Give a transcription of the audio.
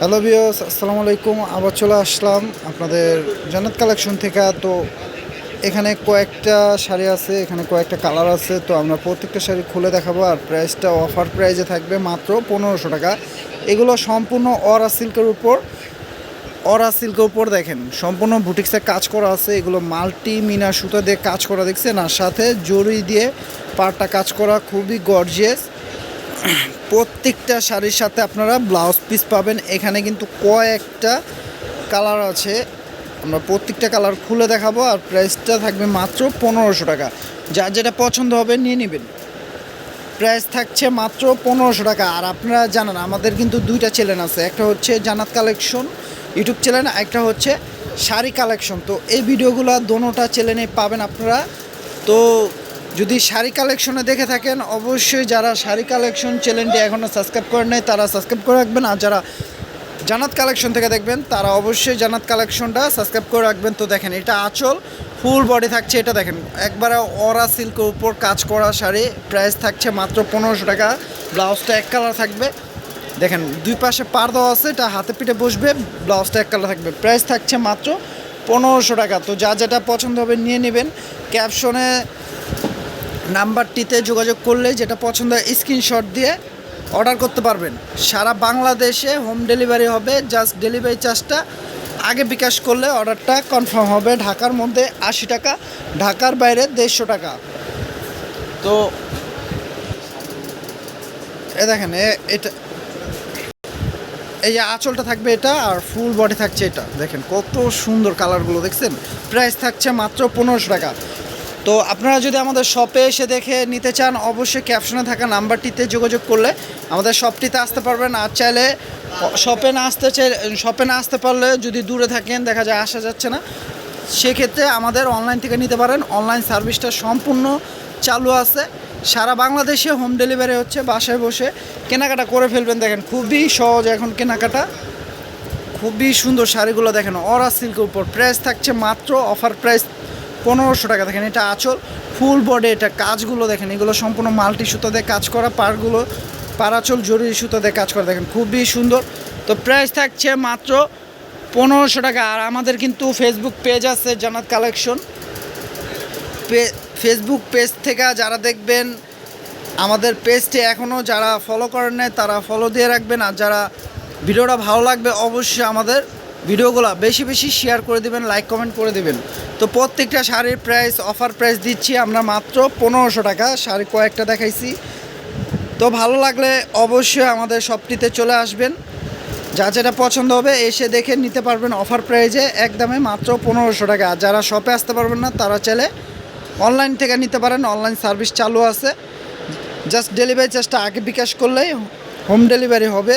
Hello বিয়স আসসালামু আলাইকুম। আবার চলে আসলাম আপনাদের জান্নাত কালেকশন থেকে। তো এখানে কয়েকটা শাড়ি আছে, এখানে কয়েকটা কালার আছে। তো আমরা প্রত্যেকটা শাড়ি খুলে দেখাবো আর প্রাইসটা অফার প্রাইজে থাকবে মাত্র পনেরোশো টাকা। এগুলো সম্পূর্ণ অরা সিল্কের উপর, অরা সিল্কের উপর দেখেন, সম্পূর্ণ বুটিক্সে কাজ করা আছে। এগুলো মাল্টি মিনা সুতা দিয়ে কাজ করা, দেখছেন? আর সাথে জড়ি দিয়ে পাড়টা কাজ করা, খুবই গর্জিয়াস প্রত্যেকটা শাড়ির সাথে আপনারা ব্লাউজ পিস পাবেন। এখানে কিন্তু কয়েকটা কালার আছে। আমরা প্রত্যেকটা কালার খুলে দেখাবো আর প্রাইসটা থাকবে মাত্র পনেরোশো টাকা। যার যেটা পছন্দ হবে নিয়ে নেবেন। প্রাইস থাকছে মাত্র পনেরোশো টাকা। আর আপনারা জানেন, আমাদের কিন্তু দুইটা চ্যানেল আছে। একটা হচ্ছে জানাত কালেকশন ইউটিউব চ্যানেল একটা হচ্ছে শাড়ি কালেকশন তো এই ভিডিওগুলো দোনোটা চ্যানেলে পাবেন আপনারা। তো যদি শাড়ি কালেকশনে দেখে থাকেন, অবশ্যই যারা শাড়ি কালেকশন চ্যানেলটি এখনও সাবস্ক্রাইব করেন নাই, তারা সাবস্ক্রাইব করে রাখবেন। আর যারা জানাত কালেকশন থেকে দেখবেন, তারা অবশ্যই জানাত কালেকশনটা সাবস্ক্রাইব করে রাখবেন। তো দেখেন, এটা আঁচল, ফুল বডি থাকছে, এটা দেখেন। একবারে অরা সিল্কের উপর কাজ করা শাড়ি প্রাইস থাকছে মাত্র পনেরোশো টাকা। ব্লাউজটা এক কালার থাকবে। দেখেন, দুই পাশে পার দেওয়া আছে, এটা হাতে পিঠে বসবে, ব্লাউজটা এক কালার থাকবে। প্রাইস থাকছে মাত্র পনেরোশো টাকা। তো যা যেটা পছন্দ হবে নিয়ে নেবেন। ক্যাপশনে নাম্বারটিতে যোগাযোগ করলে যেটা পছন্দ হয় স্ক্রিনশট দিয়ে অর্ডার করতে পারবেন। সারা বাংলাদেশে হোম ডেলিভারি হবে, জাস্ট ডেলিভারি চার্জটা আগে বিকাশ করলে অর্ডারটা কনফার্ম হবে। ঢাকার মধ্যে আশি টাকা, ঢাকার বাইরে দেড়শো টাকা। তো এ দেখেন এটা, এই যে আঁচলটা থাকবে এটা আর ফুল বডি থাকছে এটা। দেখেন কত সুন্দর কালারগুলো, দেখছেন? প্রাইস থাকছে মাত্র পনেরোশো টাকা। তো আপনারা যদি আমাদের শপে এসে দেখে নিতে চান, অবশ্যই ক্যাপশনে থাকা নাম্বারটিতে যোগাযোগ করলে আমাদের শপটিতে আসতে পারবেন। আর চাইলে শপে না আসতে চাই শপে না আসতে পারলে যদি দূরে থাকেন, দেখা যায় আসা যাচ্ছে না, সেক্ষেত্রে আমাদের অনলাইন থেকে নিতে পারেন। অনলাইন সার্ভিসটা সম্পূর্ণ চালু আছে। সারা বাংলাদেশে হোম ডেলিভারি হচ্ছে, বাসায় বসে কেনাকাটা করে ফেলবেন। দেখেন, খুবই সহজ এখন কেনাকাটা। খুবই সুন্দর শাড়িগুলো দেখেন অরা সিল্কের উপর। প্রাইস থাকছে মাত্র অফার প্রাইস পনেরোশো টাকা দেখেন, এটা আঁচল ফুল বডি এটা কাজগুলো দেখেন, এগুলো সম্পূর্ণ মাল্টি সুতো দিয়ে কাজ করা পারগুলো পারাচল জরুরি সুতো দিয়ে কাজ করা, দেখেন, খুবই সুন্দর। তো প্রাইস থাকছে মাত্র পনেরোশো টাকা, আর আমাদের কিন্তু ফেসবুক পেজ আছে জানাত কালেকশন ফেসবুক পেজ থেকে যারা দেখবেন, আমাদের পেজটি এখনও যারা ফলো করেন তারা ফলো দিয়ে রাখবেন, আর যারা ভিডিওটা ভালো লাগবে, অবশ্যই আমাদের ভিডিওগুলো বেশি বেশি শেয়ার করে দিবেন লাইক কমেন্ট করে দিবেন। তো প্রত্যেকটা শাড়ির প্রাইস অফার প্রাইস দিচ্ছি আমরা মাত্র পনেরোশো টাকা। শাড়ি কয়েকটা দেখাইছি। তো ভালো লাগলে অবশ্যই আমাদের শপটিতে চলে আসবেন। যা যেটা পছন্দ হবে, এসে দেখে নিতে পারবেন অফার প্রাইজে একদমে মাত্র পনেরোশো টাকা। যারা শপে আসতে পারবেন না, তারা চাইলে অনলাইন থেকে নিতে পারেন। অনলাইন সার্ভিস চালু আছে। জাস্ট ডেলিভারি চার্জটা আগে বিকাশ করলেই হোম ডেলিভারি হবে।